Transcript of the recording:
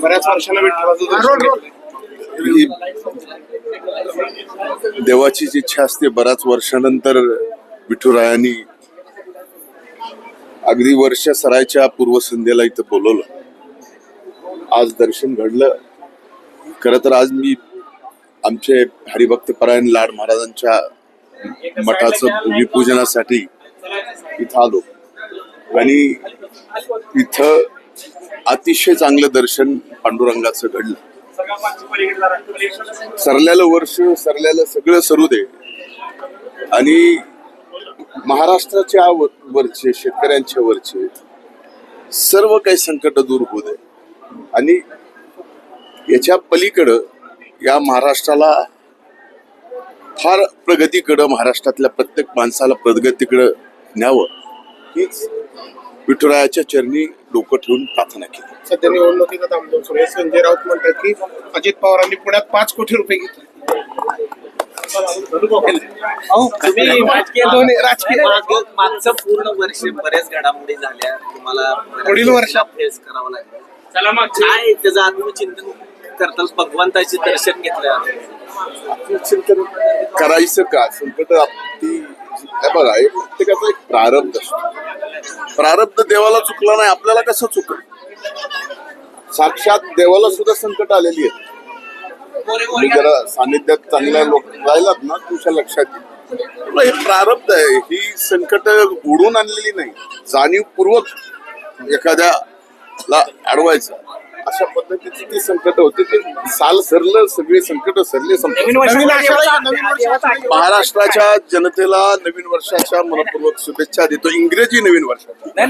बऱ्याच वर्षाला विठ्ठलाचं दर्शन घेतलंय. देवाची जी इच्छा असते बऱ्याच वर्षानंतर विठुरायांनी अगदी वर्ष सरायच्या पूर्वसंध्येला इथं बोलवलं. आज दर्शन घडलं. खर तर आज मी आमचे हरिभक्त परायण लाड महाराजांच्या मठाचं भूमिपूजनासाठी इथं आलो. आणि इथं अतिशय चांगलं दर्शन पांडुरंगाचं घडलं. सरल्यालं वर्ष सरल्यालं सगळं सरू दे. आणि महाराष्ट्राच्या वरचे शेतकऱ्यांच्या वरचे सर्व काही संकट दूर होऊ दे. आणि याच्या पलीकडं या महाराष्ट्राला फार प्रगतीकडं महाराष्ट्रातल्या प्रत्येक माणसाला प्रगतीकडं न्यावं हीच विठुरायाच्या चरणी डोकं ठेवून प्रार्थना केली. सध्या निवडणुकीचा धामधूम सुरू आहे संजय राऊत म्हणतात की अजित पवारांनी पुण्यात पाच कोटी रुपये घेतले. माग- मागचं पूर्ण वर्ष बऱ्याच घडामोडी झाल्या. तुम्हाला पुढील वर्षात फेस करावं लागलं. काय त्याचं आत्मचिंतन करताल? भगवंताचे दर्शन घेतलं चिंतन करायचं का? संकट हे बघा हे प्रत्येकाचा एक प्रारब्ध असतो. प्रारब्ध देवाला चुकला नाही आपल्याला कसं चुकल? साक्षात देवाला सुद्धा संकट आलेली आहेत तुम्ही जरा सानिध्यात चांगल्या लोक राहिलात ना तुमच्या लक्षात येईल. हे प्रारब्ध आहे ही संकट उडून आणलेली नाही. जाणीवपूर्वक एखाद्याला अडवायचं. अशा पद्धतीची ती संकट होते ते. साल सरलं सगळे संकट सरले संपले. महाराष्ट्राच्या जनतेला नवीन वर्षाच्या मनपूर्वक शुभेच्छा देतो. इंग्रजी नवीन वर्षाच्या